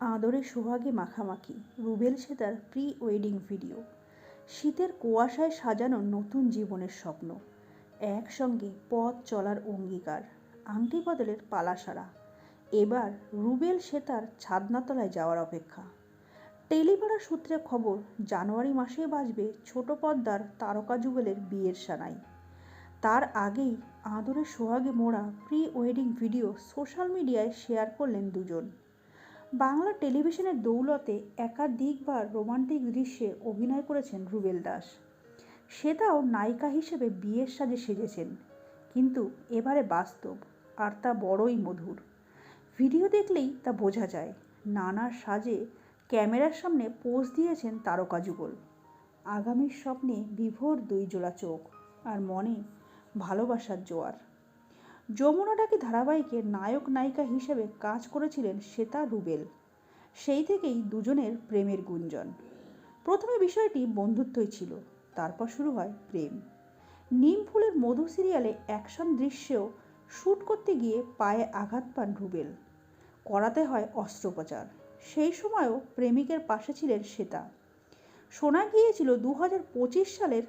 আদরে সোহাগে মাখামাখি। Rubel Setar pre wedding video. শীতের কুয়াশায় সাজানো নতুন জীবনের স্বপ্ন। একসঙ্গে পথ চলার অঙ্গীকার। আংটি বদলের পালাসারা এবার রুবেল সেতার ছাদনাতলায় যাওয়ার অপেক্ষা। টেলিপাড়া সূত্রে খবর, জানুয়ারি মাসে বাজবে ছোট পর্দার তারকা যুগলের বিয়ের সানাই। তার আগেই আদরে সোহাগে মোড়া প্রি ওয়েডিং ভিডিও সোশ্যাল মিডিয়ায় শেয়ার করলেন দুজন। বাংলা টেলিভিশনের দৌলতে একাধিকবার রোমান্টিক দৃশ্যে অভিনয় করেছেন রুবেল দাস। সেটাও নায়িকা হিসেবে বিয়ের সাজে সেজেছেন। কিন্তু এবারে বাস্তব, আর তা বড়ই মধুর। ভিডিও দেখলেই তা বোঝা যায় নানা সাজে ক্যামেরার সামনে পোজ দিয়েছেন তারকা যুগল। আগামীর স্বপ্নে বিভোর দুই জোড়া চোখ, আর মনে ভালোবাসার জোয়ার। যমুনা ডাকি ধারাবাহিকের নায়ক নায়িকা হিসেবে কাজ করেছিলেন শ্বেতা রুবেল। সেই থেকেই দুজনের প্রেমের গুঞ্জন। প্রথমে বিষয়টি বন্ধুত্বই ছিল, তারপর শুরু হয় প্রেম। নিম ফুলের মধু সিরিয়ালে অ্যাকশন দৃশ্যেও শ্যুট করতে গিয়ে পায়ে আঘাত পান রুবেল। করাতে হয় অস্ত্রোপচার। সেই সময়ও প্রেমিকের পাশে ছিলেন শ্বেতা। শোনা গিয়েছিল দু হাজার পঁচিশ সালের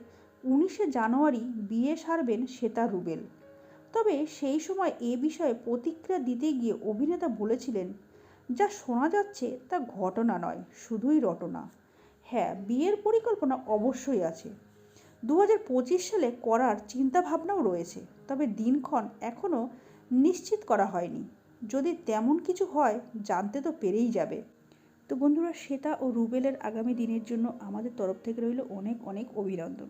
উনিশে জানুয়ারি বিয়ে সারবেন শ্বেতা রুবেল। তবে সেই সময় এ বিষয়ে প্রতিক্রিয়া দিতে গিয়ে অভিনেতা বলেছিলেন, যা শোনা যাচ্ছে তা ঘটনা নয়, শুধুই রটনা। হ্যাঁ বিয়ের পরিকল্পনা অবশ্যই আছে। দু হাজার পঁচিশ সালে করার চিন্তাভাবনাও রয়েছে, তবে দিনক্ষণ এখনও নিশ্চিত করা হয়নি। যদি তেমন কিছু হয়, জানতে তো পেরেই যাবে। তো বন্ধুরা, শ্বেতা ও রুবেলের আগামী দিনের জন্য আমাদের তরফ থেকে রইল অনেক অনেক অভিনন্দন।